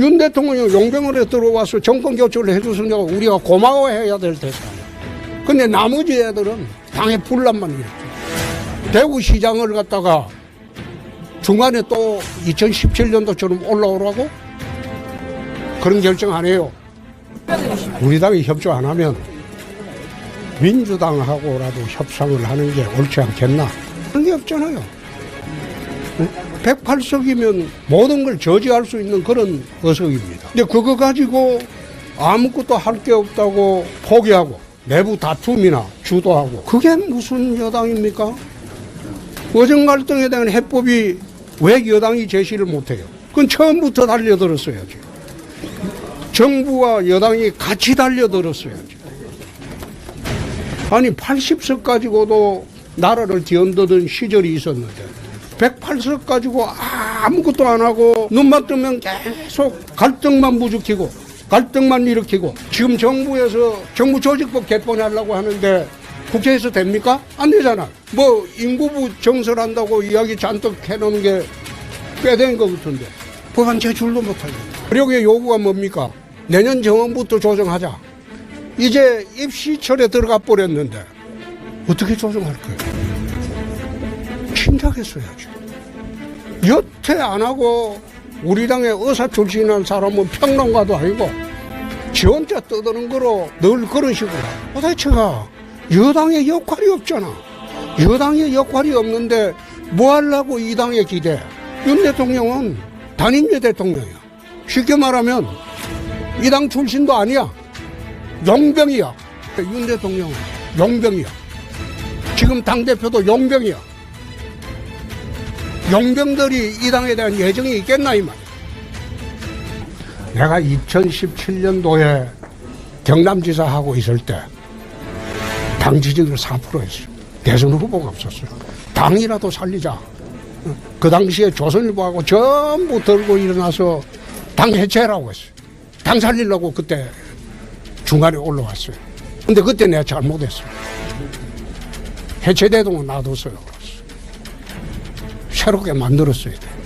윤 대통령이 용병으로 들어와서 정권 교체를 해줬으니까 우리가 고마워해야 될 대상이야. 근데 나머지 애들은 당에 불난만 일으켜. 대구시장을 갖다가 중간에 또 2017년도처럼 올라오라고? 그런 결정 안 해요. 우리 당이 협조 안 하면 민주당하고라도 협상을 하는 게 옳지 않겠나? 그런 게 없잖아요. 108석이면 모든 걸 저지할 수 있는 그런 의석입니다. 근데 그거 가지고 아무것도 할 게 없다고 포기하고 내부 다툼이나 주도하고 그게 무슨 여당입니까? 의정 갈등에 대한 해법이 왜 여당이 제시를 못해요? 그건 처음부터 달려들었어야지. 정부와 여당이 같이 달려들었어야지. 아니 80석 가지고도 나라를 뒤흔드던 시절이 있었는데 108석 가지고 아무것도 안 하고 눈만 뜨면 계속 갈등만 부추기고 갈등만 일으키고 지금 정부에서 정부 조직법 개편하려고 하는데 국회에서 됩니까? 안 되잖아. 뭐 인구부 정설한다고 이야기 잔뜩 해놓은 게 꽤 된 것 같은데 법안 제출도 못하고 그리고 요구가 뭡니까? 내년 정원부터 조정하자. 이제 입시철에 들어가 버렸는데 어떻게 조정할 거예요? 침착했어야죠. 여태 안 하고 우리 당의 의사 출신한 사람은 평론가도 아니고 지 혼자 떠드는 거로 늘 그런 식으로 도대체가 여당의 역할이 없잖아. 여당의 역할이 없는데 뭐 하려고 이 당에 기대? 윤 대통령은 단임제 대통령이야. 쉽게 말하면 이 당 출신도 아니야. 용병이야. 윤 대통령은 용병이야. 지금 당대표도 용병이야. 용병들이 이 당에 대한 예정이 있겠나 이 말이야. 내가 2017년도에 경남지사 하고 있을 때 당 지지율 4%였어. 대선 후보가 없었어요. 당이라도 살리자. 그 당시에 조선일보하고 전부 들고 일어나서 당 해체라고 했어요. 당 살리려고 그때 중간에 올라왔어요. 근데 그때 내가 잘못했어요. 해체 대동은 놔뒀어요. 새롭게 만들었어야 돼.